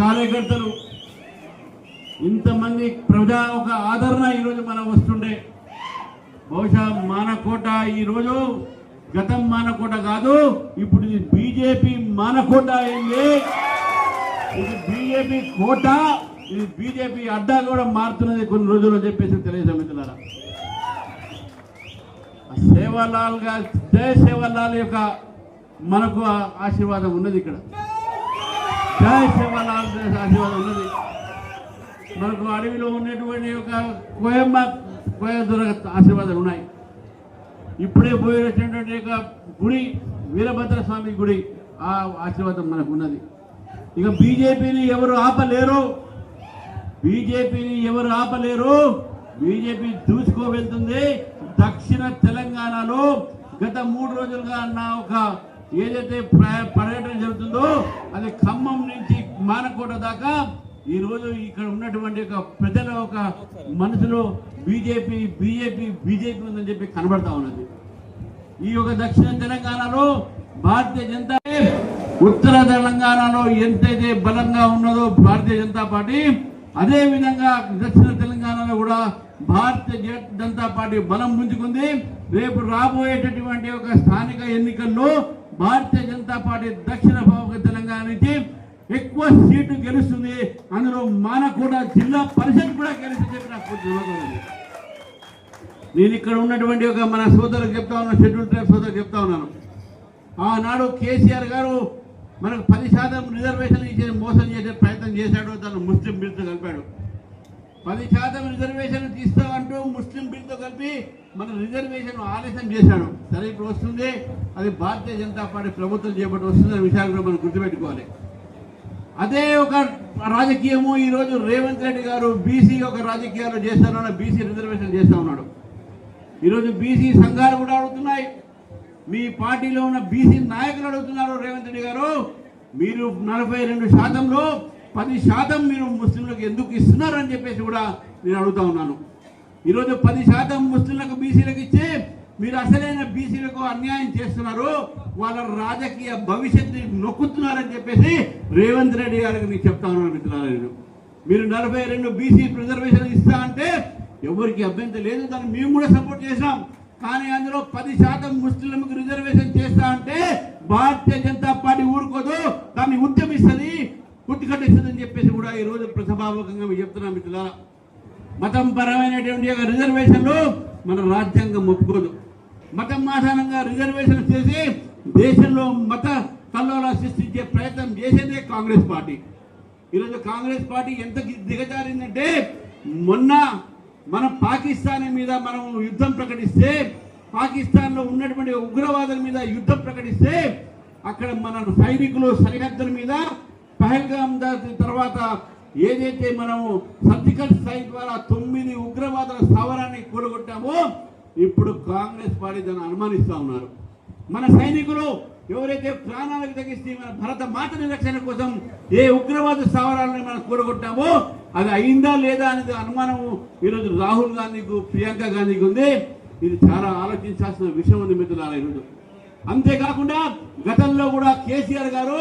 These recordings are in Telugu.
కార్యకర్తలు ఇంతమంది ప్రజా ఒక ఆదరణ ఈరోజు మనం వస్తుండే. బహుశా మానకోట ఈరోజు గతం మానకోట కాదు ఇప్పుడు ఇది బీజేపీ మానకోట అయింది. ఇది బీజేపీ కోట ఇది బీజేపీ అడ్డా కూడా మారుతున్నది కొన్ని రోజుల్లో చెప్పేసి తెలియజేమితున్నారా సేవలాల్గా జయ సేవలాల్ యొక్క మనకు ఆశీర్వాదం ఉన్నది ఇక్కడ. జయ సేవాలాల్ ఆశీర్వాదం ఉన్నది. మనకు అడవిలో ఉన్నటువంటి ఒక కోయమ్మ కోయదొర ఆశీర్వాదాలు ఉన్నాయి. ఇప్పుడే పోయి వచ్చినటువంటి ఒక గుడి వీరభద్ర స్వామి గుడి ఆ ఆశీర్వాదం మనకు ఉన్నది. ఇక బీజేపీని ఎవరు ఆపలేరు? బీజేపీని ఎవరు ఆపలేరు? బీజేపీ దూసుకో వెళ్తుంది దక్షిణ తెలంగాణలో గత మూడు రోజులుగా నా ఒక ఏదైతే పర్యటన జరుగుతుందో అది ఖమ్మం నుంచి మానకోట దాకా ఈ రోజు ఇక్కడ ఉన్నటువంటి ఒక ప్రజల ఒక మనసులో బీజేపీ బీజేపీ బీజేపీ ఉందని చెప్పి కనబడతా ఉన్నది. ఈ యొక్క దక్షిణ తెలంగాణలో భారతీయ జనతా ఉత్తర తెలంగాణలో ఎంతైతే బలంగా ఉన్నదో భారతీయ జనతా పార్టీ అదే విధంగా దక్షిణ తెలంగాణలో కూడా భారతీయ జనతా పార్టీ బలం పుంజుకుంది. రేపు రాబోయేటటువంటి ఒక స్థానిక ఎన్నికల్లో భారతీయ జనతా పార్టీ దక్షిణ భాగ తెలంగాణ నుంచి ఎక్కువ సీటు గెలుస్తుంది. అందులో మానకూడ జిల్లా పరిషత్ కూడా గెలిచి చెప్పి నాకు నేను ఇక్కడ ఉన్నటువంటి ఒక మన సోదరులకు చెప్తా ఉన్నాను షెడ్యూల్ ట్రైబ్ సోదరులకు చెప్తా ఉన్నాను. ఆనాడు కేసీఆర్ గారు మనకు పది శాతం రిజర్వేషన్ ఇచ్చే మోసం చేసే ప్రయత్నం చేశాడు తను ముస్లిం బిల్తో కలిపాడు. పది శాతం రిజర్వేషన్ తీస్తామంటూ ముస్లిం బిల్తో కలిపి మన రిజర్వేషన్ ఆలస్యం చేశాడు సరే ఇప్పుడు వస్తుంది. అది భారతీయ జనతా పార్టీ ప్రభుత్వం చేపట్టి వస్తుంది అనే విషయాలు కూడా మనం గుర్తుపెట్టుకోవాలి. అదే ఒక రాజకీయము. ఈరోజు రేవంత్ రెడ్డి గారు బీసీ ఒక రాజకీయాలు చేస్తానన్న బీసీ రిజర్వేషన్ చేస్తా ఉన్నాడు. ఈరోజు బీసీ సంఘాలు కూడా అడుగుతున్నాయి. మీ పార్టీలో ఉన్న బీసీ నాయకులు అడుగుతున్నారు రేవంత్ రెడ్డి గారు. మీరు నలభై రెండు శాతంలో పది శాతం మీరు ముస్లింలకు ఎందుకు ఇస్తున్నారని చెప్పేసి కూడా నేను అడుగుతా ఉన్నాను. ఈరోజు పది శాతం ముస్లింలకు బీసీలకు ఇచ్చి మీరు అసలైన బీసీలకు అన్యాయం చేస్తున్నారు వాళ్ళ రాజకీయ భవిష్యత్తుని నొక్కుతున్నారని చెప్పేసి రేవంత్ రెడ్డి గారికి నేను చెప్తా ఉన్నాను నేను. మీరు నలభై రెండు బీసీ రిజర్వేషన్ ఇస్తా అంటే ఎవరికి అభ్యంతరం లేదు దాన్ని మేము కూడా సపోర్ట్ చేసాం కానీ అందులో పది శాతం ముస్లింలకు రిజర్వేషన్ చేస్తా అంటే భారతీయ జనతా పార్టీ ఊరుకోదు దాన్ని ఉద్యమిస్తుంది కుట్టుకట్టిస్తుంది చెప్పేసి కూడా ఈ రోజు ప్రసభాముఖంగా మేము చెప్తున్నాం మిత్రుల మతం పరమైనటువంటి యొక్క రిజర్వేషన్లు మన రాజ్యాంగం ఒప్పుకోదు. మతం ఆధారంగా రిజర్వేషన్ చేసి దేశంలో మత కల్లోల సృష్టించే ప్రయత్నం చేసేదే కాంగ్రెస్ పార్టీ. ఈరోజు కాంగ్రెస్ పార్టీ ఎంత దిగజారిందంటే మొన్న మన పాకిస్తాన్ మీద మనం యుద్ధం ప్రకటిస్తే పాకిస్తాన్లో ఉన్నటువంటి ఉగ్రవాదుల మీద యుద్ధం ప్రకటిస్తే అక్కడ మన సైనికులు సరిహద్దుల మీద పహల్గామ్ దా- తర్వాత ఏదైతే మనము సర్జికల్ స్ట్రైక్ ద్వారా తొమ్మిది ఉగ్రవాదుల స్థావరాన్ని కూలగొట్టామో ఇప్పుడు కాంగ్రెస్ పార్టీ దాన్ని అనుమానిస్తూ ఉన్నారు. మన సైనికులు ఎవరైతే ప్రాణాలకు తగ్గిస్తే మన భరత మాతని రక్షణ కోసం ఏ ఉగ్రవాద స్థావరాలను మనం కూడగొట్టామో అది అయిందా లేదా అనేది అనుమానము ఈరోజు రాహుల్ గాంధీకు ప్రియాంక గాంధీకి ఉంది. ఇది చాలా ఆలోచించాల్సిన విషయం ఉంది మిత్రులారా ఈరోజు. అంతేకాకుండా గతంలో కూడా కేసీఆర్ గారు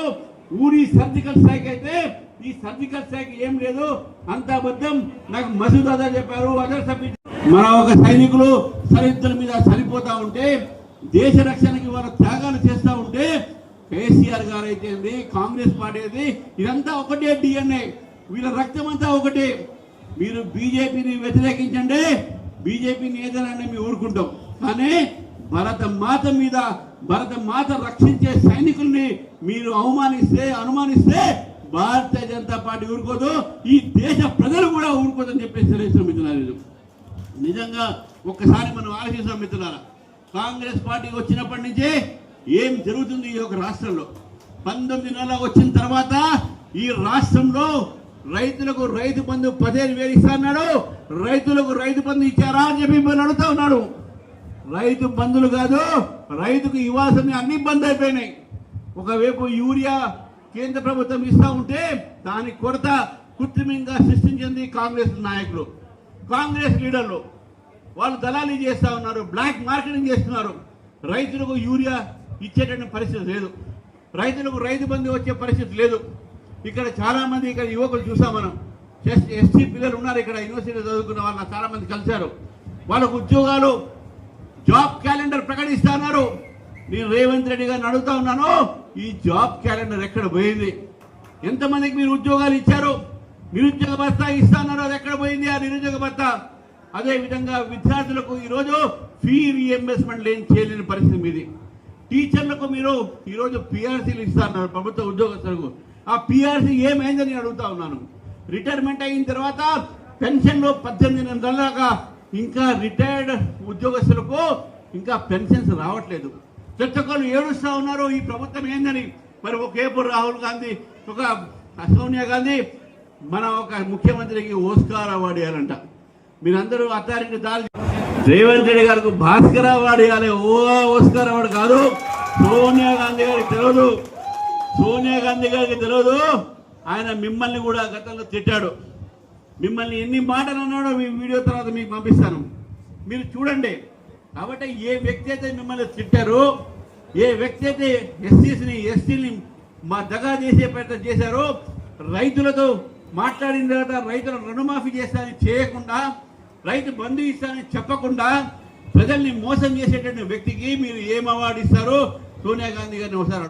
ఊరి సర్జికల్ స్ట్రైక్ అయితే ఈ సర్జికల్ స్ట్రైక్ ఏం లేదు. అంత అబద్ధం. నాకు మసూద్ అజర్ చెప్పారు అదర్ సభ్యులు మన ఒక సైనికులు సరిహద్దుల మీద సరిపోతా ఉంటే దేశ రక్షణకి వారు త్యాగాలు చేస్తూ ఉంటే కేసీఆర్ గారు అయితే కాంగ్రెస్ పార్టీ అయితే ఇదంతా ఒకటే డిఎన్ఏ. వీళ్ళ రక్తం అంతా ఒకటే. మీరు బీజేపీని వ్యతిరేకించండి. బీజేపీని ఏదైనా మేము ఊరుకుంటాం. కానీ భరత మాత మీద భరత మాత రక్షించే మీరు అవమానిస్తే అనుమానిస్తే భారతీయ జనతా పార్టీ ఊరుకోదు ఈ దేశ ప్రజలు కూడా ఊరుకోదని చెప్పేసి తెలియజేస్తున్నాం మిత్రులారా నిజంగా ఒక్కసారి మనం ఆలోచిస్తాం మిత్రులారా కాంగ్రెస్ పార్టీకి వచ్చినప్పటి నుంచే ఏం జరుగుతుంది ఈ యొక్క రాష్ట్రంలో? పంతొమ్మిది నెలల వచ్చిన తర్వాత ఈ రాష్ట్రంలో రైతులకు రైతు బంధు పదిహేను వేలు ఇస్తా అన్నాడు రైతులకు రైతు బంధు ఇచ్చారా అని చెప్పి మిమ్మల్ని అడుగుతా ఉన్నాడు. రైతు బంధులు కాదు రైతుకు ఇవ్వాల్సిన అన్ని బంద్ అయిపోయినాయి. ఒకవైపు యూరియా కేంద్ర ప్రభుత్వం ఇస్తా ఉంటే దాని కొరత కృత్రిమంగా సృష్టించింది కాంగ్రెస్ నాయకులు. కాంగ్రెస్ లీడర్లు వాళ్ళు దళాలు చేస్తూ ఉన్నారు బ్లాక్ మార్కెటింగ్ చేస్తున్నారు. రైతులకు యూరియా ఇచ్చేటటువంటి పరిస్థితి లేదు. రైతులకు రైతు బంధు వచ్చే పరిస్థితి లేదు. ఇక్కడ చాలామంది ఇక్కడ యువకులు చూసాం మనం. ఎస్టీ పిల్లలు ఉన్నారు ఇక్కడ యూనివర్సిటీ చదువుకున్న వాళ్ళ చాలామంది కలిశారు. వాళ్ళకు ఉద్యోగాలు జాబ్ క్యాలెండర్ ప్రకటిస్తున్నారు నేను రేవంత్ రెడ్డి గారిని అడుగుతా ఉన్నాను ఈ జాబ్ క్యాలెండర్ ఎక్కడ పోయింది? ఎంతమందికి మీరు ఉద్యోగాలు ఇచ్చారు? నిరుద్యోగ భత్తా ఇస్తానన్నారు అది ఎక్కడ పోయింది ఆ నిరుద్యోగ భత్తా అదేవిధంగా విద్యార్థులకు ఈరోజు ఫీ రీఎంబర్స్మెంట్ లేని చేయలేని పరిస్థితి మీది. టీచర్లకు మీరు ఈరోజు పిఆర్సీలు ఇస్తున్నారు ప్రభుత్వ ఉద్యోగస్తులకు. ఆ పిఆర్సీ ఏమైందని నేను అడుగుతా ఉన్నాను. రిటైర్మెంట్ అయిన తర్వాత పెన్షన్లో పద్దెనిమిది నెలల దాకా ఇంకా రిటైర్డ్ ఉద్యోగస్తులకు ఇంకా పెన్షన్స్ రావట్లేదు. ప్రతి ఏడుస్తా ఉన్నారు ఈ ప్రభుత్వం ఏందని? మరి ఒక ఏపూర్ రాహుల్ గాంధీ ఒక సోనియా గాంధీ మన ఒక ముఖ్యమంత్రికి ఓస్కార్ అవార్డు ఇవ్వాలంట మీరందరూ అత్తారింటి దారి రేవంత్ రెడ్డి గారికి భాస్కర్ అవార్డు ఇవ్వాలి ఓ ఓస్కార్ అవార్డు కాదు. సోనియా గాంధీ గారికి తెలియదు సోనియా గాంధీ గారికి తెలియదు ఆయన మిమ్మల్ని కూడా గతంలో తిట్టాడు. మిమ్మల్ని ఎన్ని మాటలు అన్నాడో మీ వీడియో తర్వాత మీకు పంపిస్తాను. మీరు చూడండి. కాబట్టి ఏ వ్యక్తి అయితే మిమ్మల్ని తిట్టారో ఏ వ్యక్తి అయితే ఎస్సీస్ని ఎస్టీని మా దగా చేసే ప్రయత్నం చేశారో రైతులతో మాట్లాడిన తర్వాత రైతుల రుణమాఫీ చేస్తానని చేయకుండా రైతు బంధు ఇస్తానని చెప్పకుండా ప్రజల్ని మోసం చేసేటువంటి వ్యక్తికి మీరు ఏం అవార్డు ఇస్తారో సోనియా గాంధీ గారిని ఒకసారి